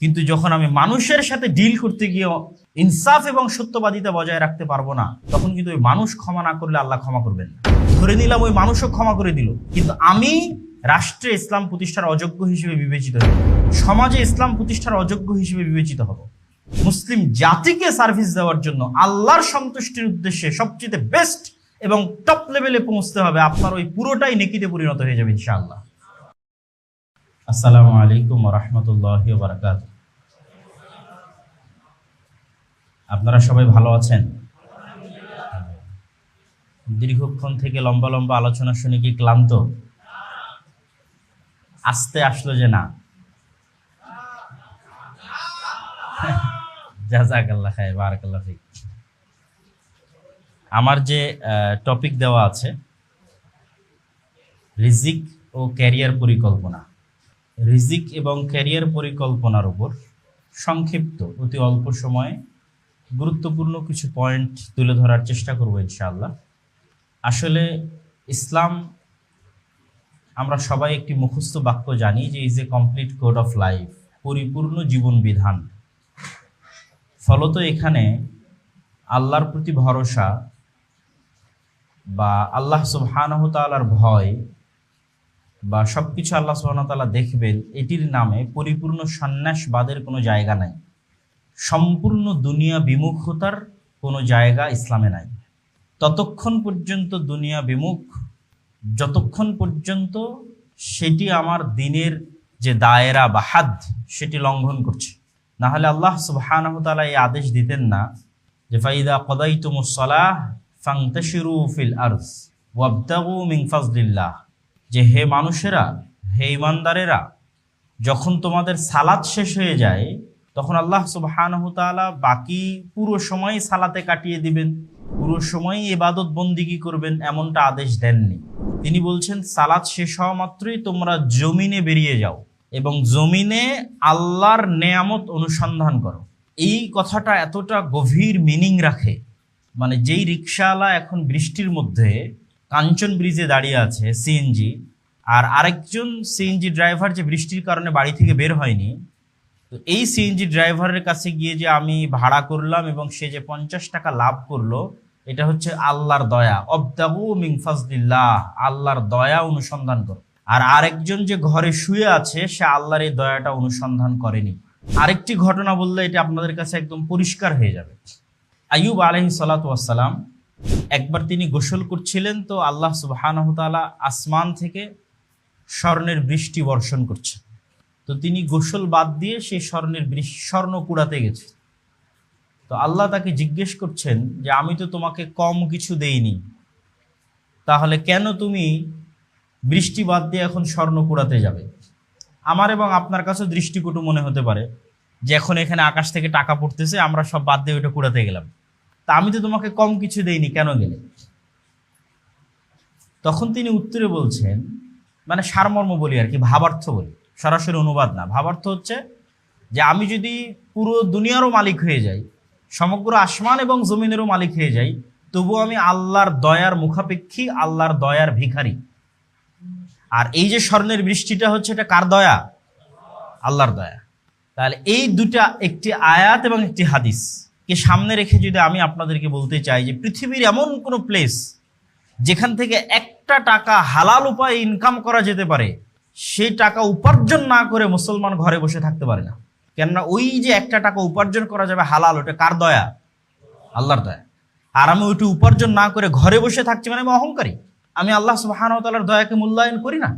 কিন্তু যখন আমি মানুষের সাথে ডিল করতে গিয়ে ইনসাফ এবং সত্যবাদিতা বজায় রাখতে পারব না, তখন কিন্তু ওই মানুষ ক্ষমা না করলে আল্লাহ ক্ষমা করবেন না। ধরে নিলাম ওই মানুষও ক্ষমা করে দিল। কিন্তু আমি রাষ্ট্রে ইসলাম প্রতিষ্ঠার অযোগ্য হিসেবে বিবেচিত হব। সমাজে ইসলাম প্রতিষ্ঠার অযোগ্য হিসেবে বিবেচিত হব। মুসলিম জাতিকে সার্ভিস দেওয়ার জন্য আল্লাহর সন্তুষ্টির উদ্দেশ্যে সবচেয়ে বেস্ট এবং টপ লেভেলে পৌঁছতে হবে। আপনার ওই পুরোটাই নেকিতে পরিণত হয়ে যাবে ইনশাআল্লাহ। আসসালামু আলাইকুম রহমতুল্লাহ বারাকাত আপনারা সবাই ভালো আছেন? দীর্ঘক্ষণ থেকে লম্বা লম্বা আলোচনা শুনে কি ক্লান্ত? আসতে আসলো যে না। আমার যে টপিক দেওয়া আছে, রিজিক ও ক্যারিয়ার পরিকল্পনা। রিজিক এবং ক্যারিয়ার পরিকল্পনার উপর সংক্ষিপ্ত, অতি অল্প সময়ে গুরুত্বপূর্ণ কিছু পয়েন্ট তুলে ধরার চেষ্টা করব ইনশাআল্লাহ। আসলে ইসলাম, আমরা সবাই একটি মুখস্থ বাক্য জানি যে is a complete code of life, পরিপূর্ণ জীবন বিধান। ফলত এখানে আল্লাহর প্রতি ভরসা বা আল্লাহ সুবহানাহু তাআলার ভয় বা সবকিছু আল্লাহ সুবহানাহু তাআলা দেখবেন, এটির নামে পরিপূর্ণ সন্ন্যাসবাদের কোনো জায়গা নাই। সম্পূর্ণ দুনিয়া বিমুখতার কোনো জায়গা ইসলামে নাই। ততক্ষণ পর্যন্ত দুনিয়া বিমুখ, যতক্ষণ পর্যন্ত সেটি আমার দিনের যে দায়রা বা হাদ, সেটি লঙ্ঘন করছে। না হলে আল্লাহ সুবহানাহু তাআলা এই আদেশ দিতেন না যে, ফাইদা কদাইতুমুস সালাহ ফাংতাশিরু ফিল ওয়াবতাগু মিন ফাজলিল্লাহ। যে হে মানুষেরা, হে ইমানদারেরা যখন তোমাদের সালাত শেষ হয়ে যায়, তখন আল্লাহ সুবহানাহু তাআলা বাকি পুরো সময় সালাতে কাটিয়ে দিবেন। পুরো সময় ইবাদত বন্দিগি করবেন এমনটা আদেশ দেননি। তিনি বলছেন, সালাত শেষ হওয়া মাত্রই তোমরা জমিনে বেরিয়ে যাও এবং জমিনে আল্লাহর নেয়ামত অনুসন্ধান করো। এই কথাটা এতটা গভীর মিনিং রাখে মানে যেই রিক্সাওয়ালা এখন বৃষ্টির মধ্যে কাঞ্চন ব্রিজে দাঁড়িয়ে আছে সিএনজি আর আরেকজন সিএনজি ড্রাইভার যে বৃষ্টির কারণে বাড়ি থেকে বের হয়নি, তো এই সিএনজি ড্রাইভারের কাছে গিয়ে যে আমি ভাড়া করলাম এবং সে যে পঞ্চাশ টাকা লাভ করল, এটা হচ্ছে আল্লাহর দয়া। অবদাবু মিংফাজদিল্লাহ আল্লাহর দয়া অনুসন্ধান করো। আর আরেকজন যে ঘরে শুয়ে আছে, সে আল্লাহর এই দয়াটা অনুসন্ধান করেনি। আরেকটি ঘটনা বললে এটা আপনাদের কাছে একদম পরিষ্কার হয়ে যাবে। আয়ুব আলহি সালাতাম একবার তিনি গোসল করছিলেন, তো আল্লাহ তাআলা আসমান থেকে স্বর্ণের বৃষ্টি বর্ষণ করছে। তো তিনি গোসল বাদ দিয়ে সেই স্বর্ণের স্বর্ণ কুড়াতে গেছে। তো আল্লাহ তাকে জিজ্ঞেস করছেন যে, আমি তো তোমাকে কম কিছু দেইনি। তাহলে কেন তুমি বৃষ্টি বাদ দিয়ে এখন স্বর্ণ কুড়াতে যাবে? আমার এবং আপনার কাছে দৃষ্টিকটু মনে হতে পারে যে, এখন এখানে আকাশ থেকে টাকা পড়তেছে, আমরা সব বাদ দিয়ে ওইটা কুড়াতে গেলাম। তা আমি তো তোমাকে কম কিছু দেইনি, কেন গেলে? তখন তিনি উত্তরে বলছেন মানে সারমর্ম বলি আর কি, ভাবার্থ বলি, সরাসরি অনুবাদ না। ভাবার্থ হচ্ছে যে আমি যদি পুরো দুনিয়ারও মালিক হয়ে যাই, সমগ্র আসমান এবং জমিনেরও মালিক হয়ে যাই, তবু আমি আল্লাহর দয়ার মুখাপেক্ষী, আল্লাহর দয়ার ভিখারি। আর এই যে স্বর্ণের বৃষ্টিটা হচ্ছে, এটা কার দয়া? আল্লাহর দয়া। তাহলে এই দুটা একটি আয়াত এবং একটি হাদিস। কে সামনে রেখে যদি আমি আপনাদেরকে বলতে চাই যে পৃথিবীর এমন কোনো প্লেস যেখান থেকে একটা টাকা হালাল উপায়ে ইনকাম করা যেতে পারে, সেই টাকা উপার্জন না করে মুসলমান ঘরে বসে থাকতে পারে না। কেননা ওই যে একটা টাকা উপার্জন করা যাবে হালাল, ওটা কার দয়া? আল্লাহর দয়া। আর আমি ওইটা উপার্জন না করে ঘরে বসে থাকছি মানে আমি অহংকারী। আমি আল্লাহ সুবাহানতালার দয়াকে মূল্যায়ন করি না।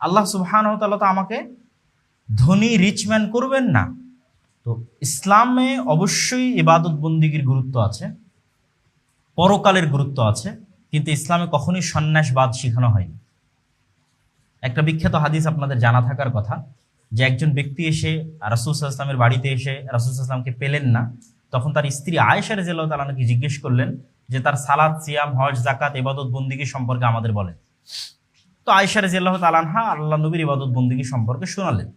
আল্লাহ সুবাহানতালা তো আমাকে ধনী রিচম্যান করবেন না। তো ইসলামে অবশ্যই ইবাদত বন্দিগির গুরুত্ব আছে, পরকালের গুরুত্ব আছে, কিন্তু ইসলামে কখনোই সন্ন্যাসবাদ শেখানো হয়নি। একটা বিখ্যাত হাদিস আপনাদের জানা থাকার কথা, যে একজন ব্যক্তি এসে রাসুল ইসলামের বাড়িতে এসে রাসুল ইসলামকে পেলেন না, তখন তার স্ত্রী আয়েশা রেজাল্লাহ তালাকে জিজ্ঞেস করলেন যে তার সালাদ সিয়াম, হজ জাকাত ইবাদত বন্দিগি সম্পর্কে আমাদের বলেন। তো আয়েশা রেজাল্লাহ তালানহা আল্লাহ নবীর ইবাদত বন্দিগি সম্পর্কে শোনালেন।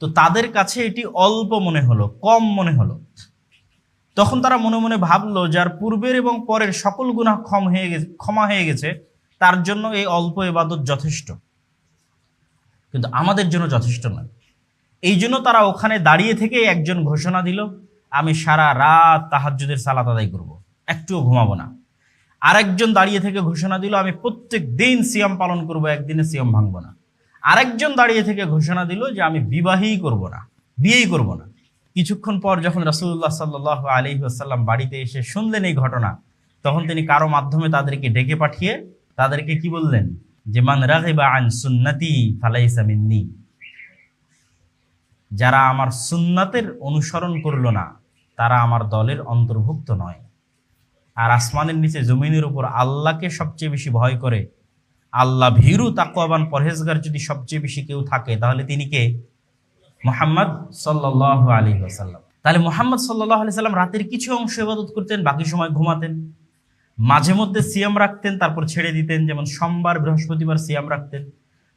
তো তাদের কাছে এটি অল্প মনে হলো, কম মনে হলো। তখন তারা মনে মনে ভাবলো, যার পূর্বের এবং পরের সকল গুণা ক্ষম হয়ে গেছে, ক্ষমা হয়ে গেছে, তার জন্য এই অল্প এবাদত যথেষ্ট। কিন্তু আমাদের জন্য যথেষ্ট নয়। এই জন্য তারা ওখানে দাঁড়িয়ে থেকে একজন ঘোষণা দিল, আমি সারা রাত তাহাজ্জুদের সালাত আদায় করব, একটুও ঘুমাবো না। আরেকজন দাঁড়িয়ে থেকে ঘোষণা দিল, আমি প্রত্যেক দিন সিয়াম পালন করব, একদিনে সিয়াম ভাঙবো না। আরেকজন দাঁড়িয়ে থেকে ঘোষণা দিল যে আমি বিবাহই করব না, বিয়েই করব না। কিছুক্ষণ পর যখন রাসুল্লাহ সাল্লাহ আলী আসাল্লাম বাড়িতে এসে শুনলেন এই ঘটনা, তখন তিনি কারও মাধ্যমে তাদেরকে ডেকে পাঠিয়ে তাদেরকে কি বললেন? যে, মান রাগিবা আন সুন্নতি ফালাইসা মিন্নি। যারা আমার সুন্নাতের অনুসরণ করল না, তারা আমার দলের অন্তর্ভুক্ত নয়। আর আসমানের নিচে জমিনের উপর আল্লাহকে সবচেয়ে বেশি ভয় করে আল্লাহ ভীরু তাকওয়াবান পরহেজগার যদি সবচেয়ে বেশি কেউ থাকে, তাহলে তিনি কে? মোহাম্মদ সাল্লাহ আলী আসাল্লাম তাহলে মোহাম্মদ সাল্লাহ আলি সাল্লাম রাতের কিছু অংশ ইবাদত করতেন, বাকি সময় ঘুমাতেন। মাঝে মধ্যে সিয়াম রাখতেন, তারপর ছেড়ে দিতেন, যেমন সোমবার, বৃহস্পতিবার সিয়াম রাখতেন।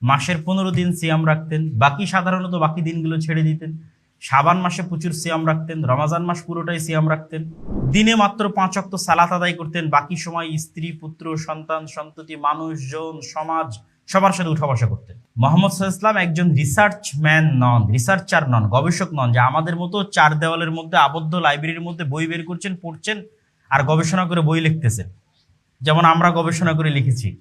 মাসের পনেরো দিন সিয়াম রাখতেন। বাকি সাধারণত বাকি দিনগুলো ছেড়ে দিতেন। সাবান মাসে প্রচুর সিয়াম রাখতেন, রমাজান মাস পুরোটাই সিয়াম রাখতেন। দিনে মাত্র পাঁচ অক্ত সালাত আদায় করতেন, বাকি সময় স্ত্রী, পুত্র, সন্তান, সন্ততি, মানুষজন, সমাজ সবার সাথে উঠা বসা করতেন। মোহাম্মদ ইসলাম একজন রিসার্চ ম্যান নন রিসার্চার নন, গবেষক নন, যে আমাদের মতো চার দেওয়ালের মধ্যে, আবদ্ধ লাইব্রেরির মধ্যে বই বের করছেন, পড়ছেন আর গবেষণা করে বই লিখতেছেন। যেমন আমরা গবেষণা করে লিখেছি।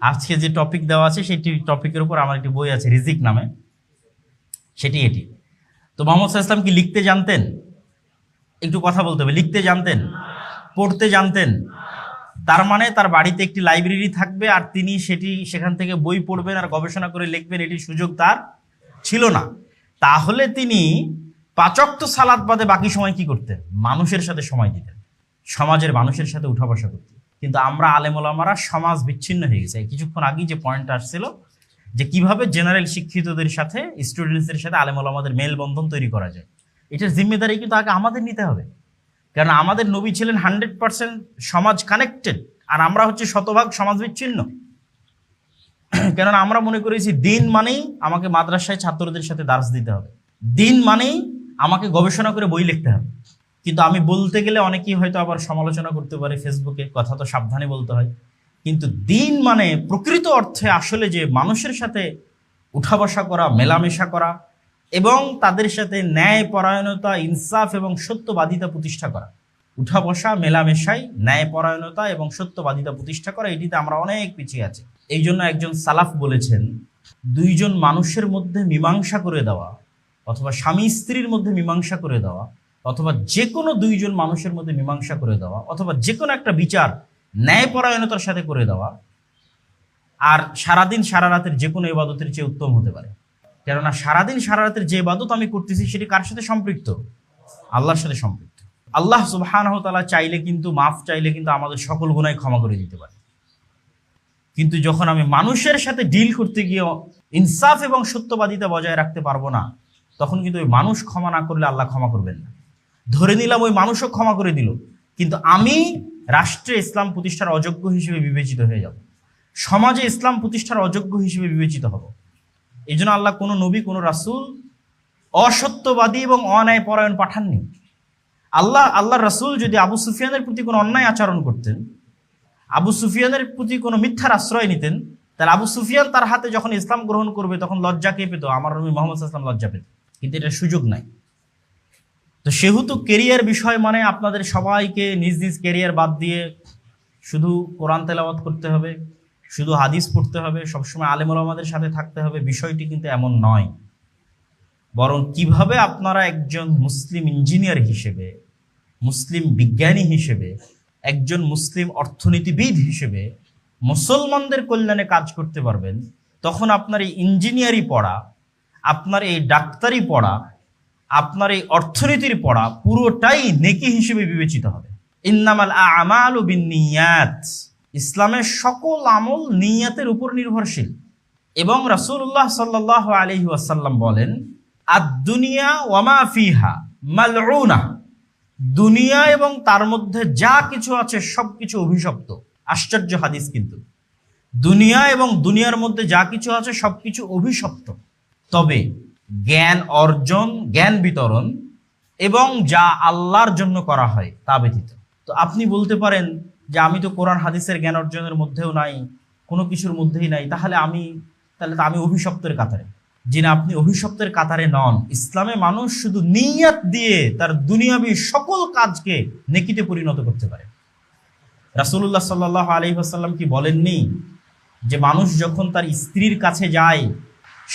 আজকে যে টপিক দেওয়া আছে সেটি টপিকের উপর আমার একটি বই আছে, রিজিক নামে। সেটি এটি। তো মোহাম্মদ ইসলাম কি লিখতে জানতেন? একটু কথা বলতে হবে, লিখতে জানতেন? পড়তে জানতেন? তার মানে তার বাড়িতে একটি লাইব্রেরি থাকবে আর তিনি সেটি সেখান থেকে বই পড়বেন আর গবেষণা করে লিখবেন এটি সুযোগ তার ছিল না। তাহলে তিনি পাচক্ত সালাদ বাদে বাকি সময় কি করতেন? মানুষের সাথে সময় দিতেন, সমাজের মানুষের সাথে উঠা বসা করতেন। কিন্তু আমরা আলেমোলামারা সমাজ বিচ্ছিন্ন হয়ে গেছে। কিছুক্ষণ আগেই যে পয়েন্ট আসছিল যে কীভাবে জেনারেল শিক্ষিতদের সাথে স্টুডেন্টসদের সাথে আলেমোলামাদের মেলবন্ধন তৈরি করা যায়। এটার জিম্মেদারি কিন্তু আগে আমাদের নিতে হবে। কারণ আমাদের নবী ছিলেন হান্ড্রেড পার্সেন্ট সমাজ কানেক্টেড আর আমরা হচ্ছে শতভাগ সমাজ বিচ্ছিন্ন কেননা আমরা মনে করেছি, দিন মানেই আমাকে মাদ্রাসায় ছাত্রদের সাথে দাস দিতে হবে। দিন মানেই আমাকে গবেষণা করে বই লিখতে হবে। কিন্তু আমি বলতে গেলে অনেকেই হয়তো আবার সমালোচনা করতে পারে ফেসবুকে কথা তো সাবধানে বলতে হয়। কিন্তু দিন মানে প্রকৃত অর্থে আসলে যে মানুষের সাথে উঠা বসা করা, মেলামেশা করা এবং তাদের সাথে ন্যায় পরায়ণতা, ইনসাফ এবং সত্যবাদিতা প্রতিষ্ঠা করা। উঠা বসা মেলামেশাই ন্যায় পরায়ণতা এবং সত্যবাদিতা প্রতিষ্ঠা করা, এটিতে আমরা অনেক পিছিয়ে আছি। এই জন্য একজন সালাফ বলেছেন, দুইজন মানুষের মধ্যে মীমাংসা করে দেওয়া অথবা স্বামী স্ত্রীর মধ্যে মীমাংসা করে দেওয়া অথবা যে কোনো দুইজন মানুষের মধ্যে মীমাংসা করে দেওয়া অথবা যে কোনো একটা বিচার ন্যায়পরায়ণতার সাথে করে দেওয়া আর সারাদিন সারা রাতের যে কোনো ইবাদতের চেয়ে উত্তম হতে পারে। কেননা সারাদিন সারা রাতের যে ইবাদত আমি করতেছি সেটি কার সাথে সম্পৃক্ত? আল্লাহর সাথে সম্পৃক্ত। আল্লাহ সুবাহানহ তালা চাইলে কিন্তু, মাফ চাইলে কিন্তু আমাদের সকল গুণাই ক্ষমা করে দিতে পারে। কিন্তু যখন আমি মানুষের সাথে ডিল করতে গিয়ে ইনসাফ এবং সত্যবাদিতা বজায় রাখতে পারব না, তখন কিন্তু ওই মানুষ ক্ষমা না করলে আল্লাহ ক্ষমা করবেন না। ধরে নিলাম ওই মানুষও ক্ষমা করে দিল। কিন্তু আমি রাষ্ট্রে ইসলাম প্রতিষ্ঠার অযোগ্য হিসেবে বিবেচিত হয়ে যাব। সমাজে ইসলাম প্রতিষ্ঠার অযোগ্য হিসেবে বিবেচিত হব। এই জন্য আল্লাহ কোনো নবী, কোনো রাসুল অসত্যবাদী এবং অন্যায় পরায়ণ পাঠাননি। আল্লাহ আল্লাহ রাসুল যদি আবু সুফিয়ানের প্রতি কোনো অন্যায় আচরণ করতেন, আবু সুফিয়ানের প্রতি কোনো মিথ্যার আশ্রয় নিতেন, তাহলে আবু সুফিয়ান তার হাতে যখন ইসলাম গ্রহণ করবে, তখন লজ্জা কে পেত? আমার নবী মোহাম্মদ ইসলাম লজ্জা পেত। কিন্তু এটা সুযোগ নাই। তো সেহেতু কেরিয়ার বিষয় মানে আপনাদের সবাইকে নিজ নিজ কেরিয়ার বাদ দিয়ে শুধু কোরআন তেলাওয়াত করতে হবে, শুধু হাদিস পড়তে হবে, সবসময় আলেমুল আমাদের সাথে থাকতে হবে, বিষয়টি কিন্তু এমন নয়। বরং কীভাবে আপনারা একজন মুসলিম ইঞ্জিনিয়ার হিসেবে, মুসলিম বিজ্ঞানী হিসেবে, একজন মুসলিম অর্থনীতিবিদ হিসেবে মুসলমানদের কল্যাণে কাজ করতে পারবেন, তখন আপনার এই ইঞ্জিনিয়ারি পড়া, আপনার এই ডাক্তারি পড়া আপনার এই অর্থনীতির পড়া পুরোটাই নেকি হিসেবে বিবেচিত হবে। ইন্নামাল আমাল ও বিনিয়াত ইসলামের সকল আমল নিয়াতের উপর নির্ভরশীল। এবং রাসূলুল্লাহ সাল্লাহ আলহি ওয়াসাল্লাম বলেন আদ দুনিয়া ওয়ামা ফিহা মালউনা। দুনিয়া এবং তার মধ্যে যা কিছু আছে সব কিছু অভিশপ্ত। আশ্চর্য হাদিস কিন্তু। দুনিয়া এবং দুনিয়ার মধ্যে যা কিছু আছে সব কিছু অভিশপ্ত। তবে জ্ঞান অর্জন, জ্ঞান বিতরণ এবং যা আল্লাহর জন্য করা হয় তা ব্যতীত। তো আপনি বলতে পারেন যে আমি তো কোরআন, হাদিসের জ্ঞান অর্জনের মধ্যেও নাই, কোনো কিছুর মধ্যেই নাই, তাহলে আমি, তাহলে তো আমি অভিশপ্তের কাতারে। যিনি আপনি অভিশপ্তের কাতারে নন, ইসলামে মানুষ শুধু নিয়াত দিয়ে তার দুনিয়াবী সকল কাজকে নেকিতে পরিণত করতে পারে। রাসূলুল্লাহ সাল্লাহ আলী আসাল্লাম কি বলেননি যে মানুষ যখন তার স্ত্রীর কাছে যায়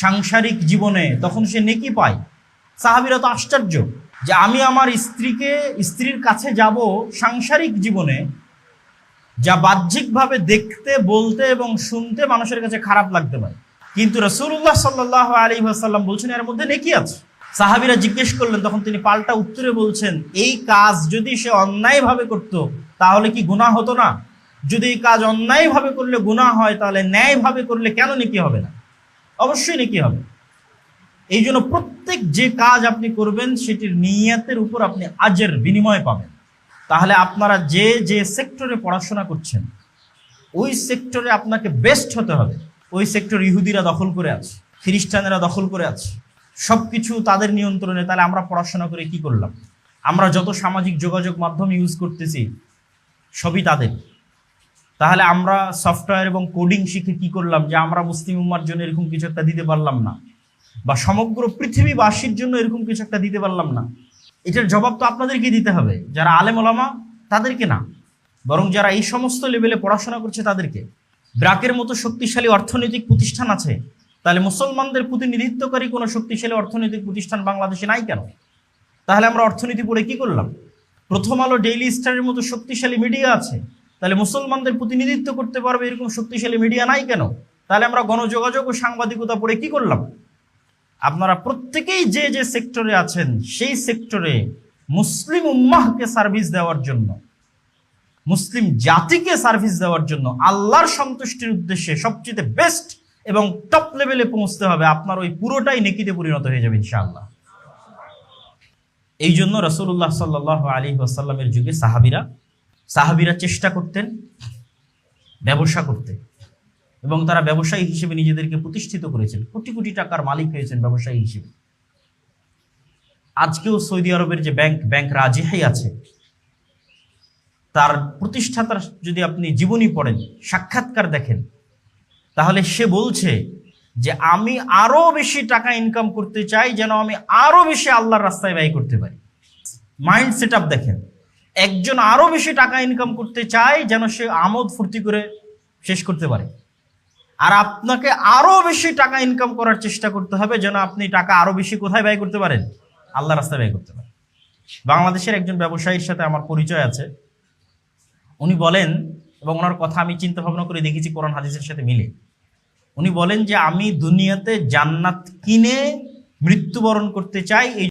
সাংসারিক জীবনে তখন সে নেকি পায়। সাহাবিরা তো আশ্চর্য যে আমি আমার স্ত্রীকে, স্ত্রীর কাছে যাব সাংসারিক জীবনে যা বাহ্যিকভাবে দেখতে, বলতে এবং শুনতে মানুষের কাছে খারাপ লাগতে পারে। কিন্তু রসুল্লাহ সাল্লাহ আলী আসাল্লাম বলছেন, এর মধ্যে নেকি আছে। সাহাবিরা জিজ্ঞেস করলেন, তখন তিনি পাল্টা উত্তরে বলছেন, এই কাজ যদি সে অন্যায়ভাবে করত, তাহলে কি গুনাহ হতো না? যদি এই কাজ অন্যায়ভাবে করলে গুনাহ হয়, তাহলে ন্যায়ভাবে করলে কেন নেকি হবে না? অবশ্যই নেকি হবে? এই জন্য প্রত্যেক যে কাজ আপনি করবেন, সেটির নিয়াতের উপর আপনি আজের বিনিময় পাবেন। তাহলে আপনারা যে যে সেক্টরে পড়াশোনা করছেন, ওই সেক্টরে আপনাকে বেস্ট হতে হবে। ওই সেক্টর ইহুদিরা দখল করে আছে, খ্রিস্টানেরা দখল করে আছে। সব কিছু তাদের নিয়ন্ত্রণে। তাহলে আমরা পড়াশোনা করে কি করলাম? আমরা যত সামাজিক যোগাযোগ মাধ্যম ইউজ করতেছি, সবই তাদের। তাহলে আমরা সফটওয়্যার এবং কোডিং শিখে কি করলাম? যে আমরা মুসলিম উম্মার জন্য এরকম কিছু একটা দিতে পারলাম না। বা সমগ্র পৃথিবীবাসীর জন্য এরকম কিছু একটা দিতে পারলাম না। এটার জবাব তো আপনাদেরকে দিতে হবে। যারা আলেম ওলামা, তাদেরকে না। বরং যারা এই সমস্ত লেভেলে পড়াশোনা করছে, তাদেরকে। ব্রাকের মতো শক্তিশালী অর্থনৈতিক প্রতিষ্ঠান আছে। তাহলে মুসলমানদের প্রতিনিধিত্বকারী কোনো শক্তিশালী অর্থনৈতিক প্রতিষ্ঠান বাংলাদেশে নাই কেন? তাহলে আমরা অর্থনীতি পড়ে কি করলাম? প্রথম আলো ডেইলি স্টারের মতো শক্তিশালী মিডিয়া আছে। তাহলে মুসলমানদের প্রতিনিধিত্ব করতে পারবে এরকম শক্তিশালী মিডিয়া নাই কেন? তাহলে আমরা গণযোগাযোগ ও সাংবাদিকতা পড়ে কি করলাম? আপনারা প্রত্যেকেই যে যে সেক্টরে আছেন, সেই সেক্টরে মুসলিম উম্মাহকে সার্ভিস দেওয়ার জন্য, মুসলিম জাতিকে সার্ভিস দেওয়ার জন্য আল্লাহর সন্তুষ্টির উদ্দেশ্যে সবচেয়ে বেস্ট এবং টপ লেভেলে পৌঁছতে হবে। আপনার ওই পুরোটাই নেকিতে পরিণত হয়ে যাবে ইনশাআল্লাহ। এই জন্য রসুল্লাহ সাল্লাহ আলী আসাল্লামের যুগে সাহাবিরা সাহাবিরা চেষ্টা করতেন ব্যবসা করতে। এবং তারা ব্যবসায়ী হিসেবে নিজেদেরকে প্রতিষ্ঠিত করেছেন। কোটি কোটি টাকার মালিক হয়েছেন ব্যবসায়ী হিসেবে। আজকেও সৌদি আরবের যে ব্যাংক ব্যাংক রাজিহাই আছে, তার প্রতিষ্ঠাতার যদি আপনি জীবনী পড়েন, সাক্ষাৎকার দেখেন, তাহলে সে বলছে যে, আমি আরও বেশি টাকা ইনকাম করতে চাই যেন আমি আরও বেশি আল্লাহর রাস্তায় ব্যয় করতে পারি। মাইন্ড সেট দেখেন। একজন আরও বেশি টাকা ইনকাম করতে চায় যেন সে আমোদ ফুর্তি করে শেষ করতে পারে। আর আপনাকে আরও বেশি টাকা ইনকাম করার চেষ্টা করতে হবে যেন আপনি টাকা আরও বেশি কোথায় ব্যয় করতে পারেন? আল্লাহ রাস্তায় ব্যয় করতে পারেন। বাংলাদেশের একজন ব্যবসায়ীর সাথে আমার পরিচয় আছে। উনি বলেন, এবং ওনার কথা আমি চিন্তা ভাবনা করে দেখেছি, কোরআন হাদিসের সাথে মিলে। উনি বলেন যে, আমি দুনিয়াতে জান্নাত কিনে মৃত্যুবরণ করতে চাই, এই